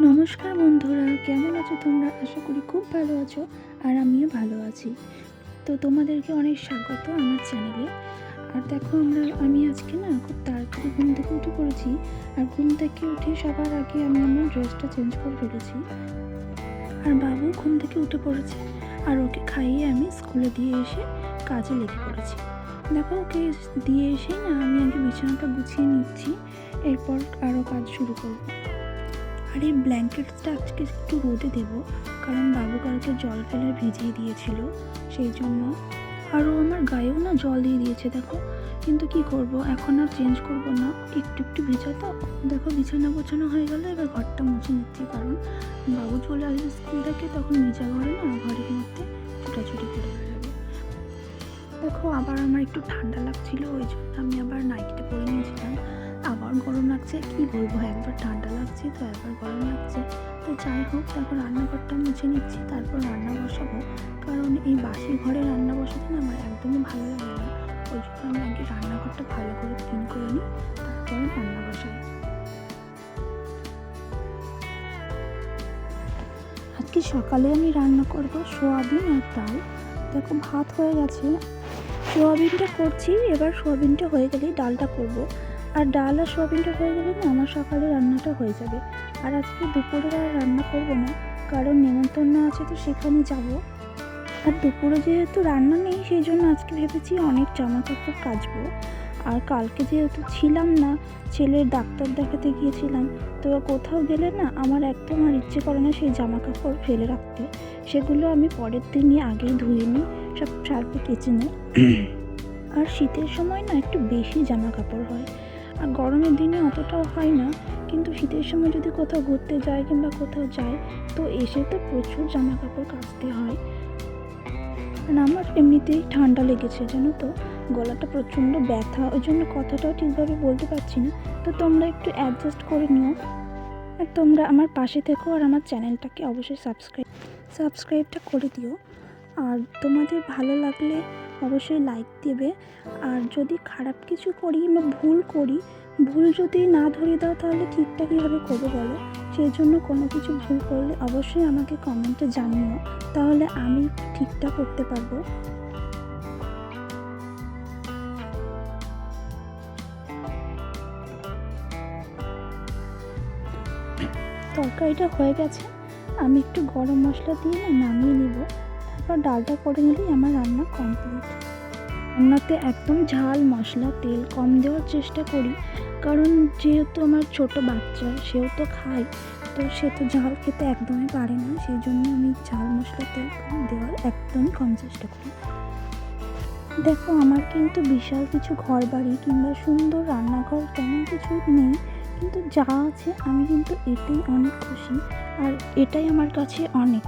নমস্কার বন্ধুরা, কেমন আছো তোমরা? আশা করি খুব ভালো আছো আর আমিও ভালো আছি। তো তোমাদেরকে অনেক স্বাগত আমার চ্যানেলে। আর দেখো আমরা, আমি আজকে না খুব তাড়াতাড়ি ঘুম থেকে উঠে পড়েছি আর ঘুম থেকে উঠে সবার আগে আমি আমার ড্রেসটা চেঞ্জ করে ফেলেছি। আর বাবু ঘুম থেকে উঠে পড়েছে আর ওকে খাইয়ে আমি স্কুলে দিয়ে এসে কাজে লেগে পড়েছি। দেখো, ওকে দিয়ে এসেই না আমি আগে বিছানাটা গুছিয়ে নিচ্ছি, এরপর আরও কাজ শুরু করব। আর এই ব্ল্যাঙ্কেটসটা আজকে একটু রোদে দেবো, কারণ বাবু কালকে জল ফেলে ভিজিয়ে দিয়েছিল, সেই জন্য। আরও আমার গায়েও না জল দিয়ে দিয়েছে, দেখো। কিন্তু কি করব, এখন আর চেঞ্জ করব না। একটু একটু ভেজা তো। দেখো, বিছানা গোছানো হয়ে গেল, এবার ঘরটা মুছে নিচ্ছি, কারণ বাবু চলে আসবে স্কুল থেকে, তখন ভিজা ঘরে না, ঘরের মধ্যে ছুটাছুটি করে। দেখো, আবার আমার একটু ঠান্ডা লাগছিল, ওই জন্য আমি আবার নাইটিটা পরে নিয়েছিলাম। আবার গরম লাগছে, কি বলব, একবার ঠান্ডা লাগছে তো, একবার গরম লাগছে। তো যাই হোক, তারপর রান্নাঘরটা মুছে নিচ্ছি, তারপর রান্না বসাবো। কারণ এই বাসি ঘরে রান্না বসাতে না আমার একদমই ভালো লাগে না। ওই জন্য আমি আগে রান্নাঘরটা ভালো করে ক্লিন করে নিই, তারপরে রান্না বসাই। আজকে সকালে আমি রান্না করব সোয়াবিন আর ডাল। দেখো, ভাত হয়ে গেছে। সোয়াবিনটা করছি, এবার সোয়াবিনটা হয়ে গেলেই ডালটা করব। আর ডাল আর সোয়াবিনটা হয়ে গেলে না আমার সকালে রান্নাটা হয়ে যাবে। আর আজকে দুপুরে আর রান্না করব না, কারণ নেমন্তন্ন আছে তো সেখানে যাব। আর দুপুরে যেহেতু রান্না নেই, সেই জন্য আজকে ভেবেছি অনেক জামা কাপড় কাচবো। আর কালকে যেহেতু ছিলাম না, ছেলের ডাক্তার দেখাতে গিয়েছিলাম, তো কোথাও গেলে না আমার একদম আর ইচ্ছে করে না সেই জামা কাপড় ফেলে রাখতে। সেগুলো আমি পরের দিনই আগেই ধুয়ে নিই। সব সার্ফে কেচে নিই আর শীতের সময় না একটু বেশি জামা কাপড় হয়। আর গরমের দিনে অতটাও হয় না, কিন্তু শীতের সময় যদি কোথাও ঘুরতে যায় কিংবা কোথাও যায়, তো এসে তো প্রচুর জামা কাপড় কাচতে হয়। আর আমার এমনিতেই ঠান্ডা লেগেছে, জানো তো? গলাটা প্রচণ্ড ব্যথা, ওই জন্য কথাটাও ঠিকভাবে বলতে পারছি না। তো তোমরা একটু অ্যাডজাস্ট করে নিও। আর তোমরা আমার পাশে থেকো আর আমার চ্যানেলটাকে অবশ্যই সাবস্ক্রাইব সাবস্ক্রাইবটা করে দিও। আর তোমাদের ভালো লাগলে অবশ্যই লাইক দেবে। আর যদি খারাপ কিছু করি বা ভুল করি, ভুল যদি না ধরে দাও তাহলে ঠিকটা কীভাবে করব বলো? সেই জন্য কোনো কিছু ভুল করলে অবশ্যই আমাকে কমেন্টে জানিও, তাহলে আমি ঠিকটা করতে পারব। তরকারিটা হয়ে গেছে, আমি একটু গরম মশলা দিয়ে নামিয়ে নিব। তারপর ডালটা করে নিলেই আমার রান্না কমপ্লিট রান্নাতে একদম ঝাল, মশলা, তেল কম দেওয়ার চেষ্টা করি। কারণ যেহেতু আমার ছোট বাচ্চা, সেও তো খায়, তো সে তো ঝাল খেতে একদমই পারে না। সেই জন্য আমি ঝাল, মশলা, তেল কম দেওয়ার একদমই কম চেষ্টা করি। দেখো, আমার কিন্তু বিশাল কিছু ঘর বাড়ি কিংবা সুন্দর রান্নাঘর তেমন কিছু নেই, কিন্তু যা আছে আমি কিন্তু এতেই অনেক খুশি। আর এটাই আমার কাছে অনেক।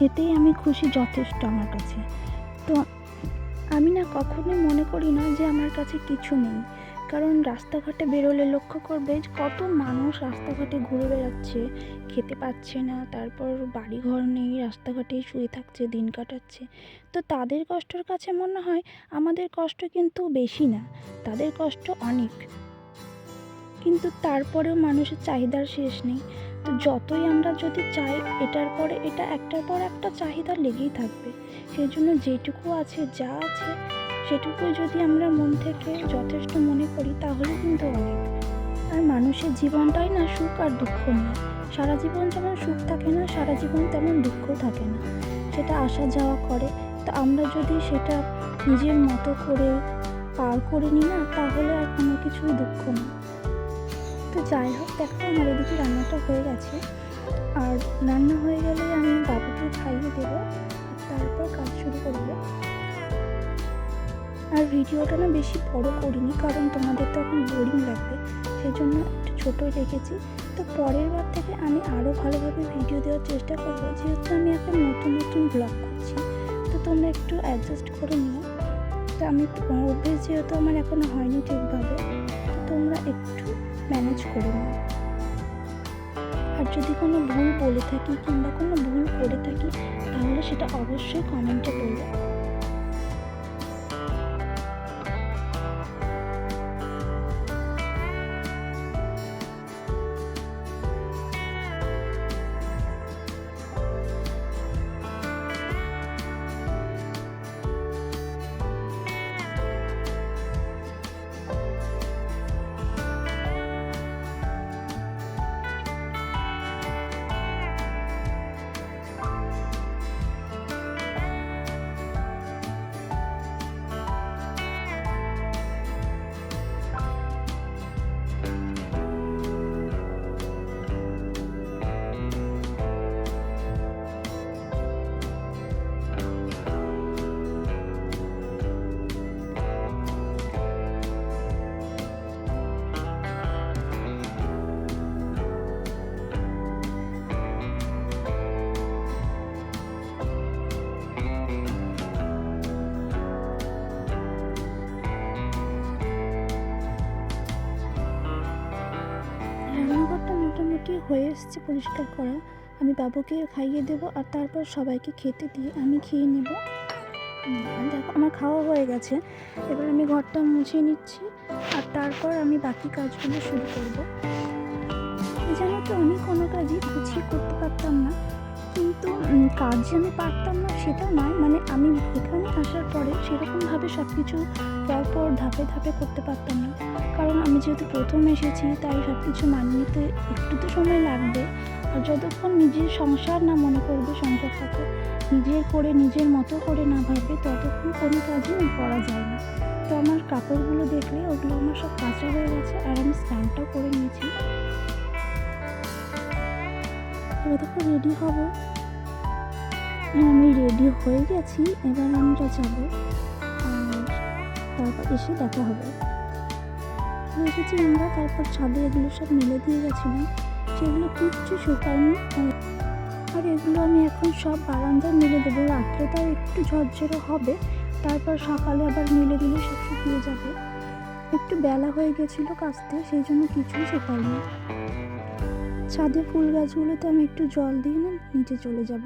এতেই আমি খুশি যথেষ্ট আমার কাছে। তো আমি না কখনোই মনে করি না যে আমার কাছে কিছু নেই। কারণ রাস্তাঘাটে বেরোলে লক্ষ্য করবে কত মানুষ রাস্তাঘাটে ঘুরে বেড়াচ্ছে, খেতে পাচ্ছে না, তারপর বাড়ি ঘর নেই, রাস্তাঘাটেই শুয়ে থাকছে, দিন কাটাচ্ছে। তো তাদের কষ্টর কাছে মনে হয় আমাদের কষ্ট কিন্তু বেশি না, তাদের কষ্ট অনেক। কিন্তু তারপরেও মানুষের চাহিদার শেষ নেই। তো যতই আমরা যদি চাই এটার পরে এটা একটার পর একটা চাহিদা লেগেই থাকবে। সেই জন্য যেটুকু আছে যা আছে সেটুকুই যদি আমরা মন থেকে যথেষ্ট মনে করি তাহলে কিন্তু অনেক। আর মানুষের জীবনটাই না সুখ আর দুঃখ নিয়ে। সারা জীবন যেমন সুখ থাকে না, সারা জীবন তেমন দুঃখ থাকে না। সেটা আসা যাওয়া করে। তো আমরা যদি সেটা নিজের মতো করে পার করে নিই না, তাহলে আর কোনো কিছুই দুঃখ না তো যাই হোক, দেখো আমার এদিকে রান্নাটা হয়ে গেছে। আর রান্না হয়ে গেলে আমি বাবুকে খাইয়ে দেবো, তারপর কাজ শুরু করব। আর ভিডিওটা না বেশি বড় করিনি, কারণ তোমাদের তখন বোরিং লাগবে সেই জন্য একটু ছোটোই রেখেছি। তো পরের বার থেকে আমি আরও ভালোভাবে ভিডিও দেওয়ার চেষ্টা করব, যেহেতু আমি এখন নতুন নতুন ব্লগ করছি। তো তোমরা একটু অ্যাডজাস্ট করে নিও। তো আমি, অভ্যেস যেহেতু আমার এখনও হয়নি ঠিকভাবে, তো তোমরা একটু ম্যানেজ করে নিই আর যদি কোনো ভুল বলে থাকি কিংবা কোনো ভুল করে থাকি, তাহলে সেটা অবশ্যই কমেন্টে বলবে এসছে পরিষ্কার করা। আমি বাবুকে খাইয়ে দেবো আর তারপর সবাইকে খেতে দিয়ে আমি খেয়ে নেব। দেখো, আমার খাওয়া হয়ে গেছে। এবার আমি ঘরটা মুছে নিচ্ছি আর তারপর আমি বাকি কাজগুলো শুরু করব। জানো তো, আমি কোনো কাজই গুছিয়ে করতে পারতাম না। কিন্তু কাজ যে আমি পারতাম না, সেটা নয়। মানে আমি এখানে আসার পরে সেরকমভাবে সব কিছু পরপর ধাপে ধাপে করতে পারতাম না। কারণ আমি যেহেতু প্রথম এসেছি, তাই সব কিছু মানিয়ে নিতে একটু সময় লাগবে। আর যতক্ষণ নিজের সংসার না মনে করবে সংসারটাকে নিজের করে নিজের মতো করে না ভাববে ততক্ষণ কোনো কাজই করা যায় না। তো আমার কাপড়গুলো দেখলে ওগুলো আমার সব কাঁচা হয়ে গেছে, আর আমি স্নানটাও করে নিয়েছি। দেখো রেডি হব আর আমি রেডি হয়ে গেছি, এবার আমরা যাব আর তারপর এসে দেখা হবে। এসেছি আমরা, তারপর ছাদে এগুলো সব মিলে দিয়ে গেছিলাম। সেগুলো কিচ্ছু শুকায়নি আর- এগুলো আমি এখন সব বারান্দায় মেলে দেবো। রাত্রে তাও একটু ঝরঝরে হবে। তারপর সকালে আবার মেলে দিলে সব শুকিয়ে যাবে। একটু বেলা হয়ে গেছিল কাচতে সেই জন্য কিছুই শুকায়নি ছাদে ফুল গাছগুলোতে আমি একটু জল দিয়ে না নিচে চলে যাব।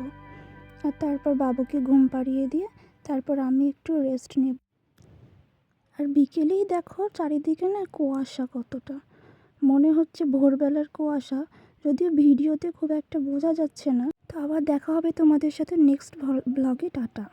আর তারপর বাবুকে ঘুম পাড়িয়ে দিয়ে তারপর আমি একটু রেস্ট নেব। আর বিকেলেই দেখো চারিদিকে না কুয়াশা কতটা। মনে হচ্ছে ভোরবেলার কুয়াশা। যদিও ভিডিওতে খুব একটা বোঝা যাচ্ছে না। তো আবার দেখা হবে তোমাদের সাথে নেক্সট ব্লগে টাটা।